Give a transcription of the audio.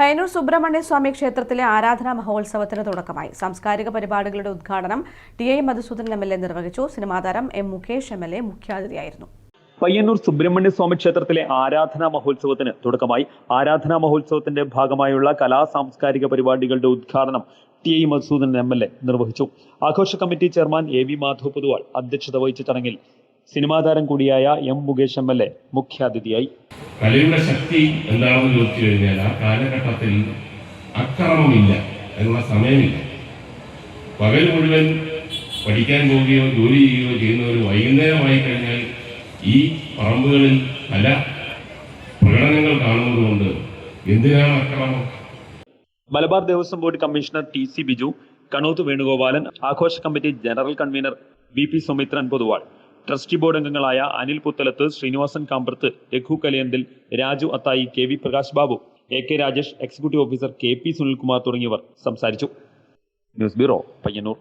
പയ്യന്നൂർ സുബ്രഹ്മണ്യ സ്വാമി ക്ഷേത്രത്തിലെ ആരാധനാ മഹോത്സവത്തിന് തുടക്കമായി. സാംസ്കാരിക പരിപാടികളുടെ ഉദ്ഘാടനം T I Madhusoodanan M L A നിർവഹിച്ചു. സിനിമാതാരം M Mukesh M L A മുഖ്യാതിഥിയായിരുന്നു. Payyanur Subrahmanya സ്വാമി ക്ഷേത്രത്തിലെ ആരാധനാ മഹോത്സവത്തിന് തുടക്കമായി. ആരാധനാ മഹോത്സവത്തിന്റെ ഭാഗമായുള്ള കലാ സാംസ്കാരിക പരിപാടികളുടെ ഉദ്ഘാടനം T I Madhusudan M L A നിർവഹിച്ചു. ആഘോഷ committee chairman A V Madhav Poduval അധ്യക്ഷത വഹിച്ച ചടങ്ങിൽ സിനിമാതാരം കൂടിയായ M Mukesh M L A മുഖ്യാതിഥിയായി. കലയുടെ ശക്തി എന്താണെന്ന് ചോദിച്ചു കഴിഞ്ഞാൽ ആ കാലഘട്ടത്തിൽ അക്രമമില്ല. അതിനുള്ള സമയമില്ല. പകൽ മുഴുവൻ പഠിക്കാൻ പോവുകയോ ജോലി ചെയ്യുകയോ ചെയ്യുന്നവർ വൈകുന്നേരമായി കഴിഞ്ഞാൽ ഈ പറമ്പുകളിൽ പല പ്രകടനങ്ങൾ കാണുന്നതുകൊണ്ട് എന്തിനാണ് അക്രമം? Malabar Devaswom board commissioner T C Biju Kanooth Venugopalan ആഘോഷ committee general convener V P Sumithran Poduval trustee board അംഗങ്ങളായ Anil Puthalath Srinivasan Kambrath Raghu Kaliyanthil Raju Athayi K V Prakash Babu A K Rajesh executive officer K P Sunilkumar തുടങ്ങിയവർ സംസാരിച്ചു. News bureau Payyanur.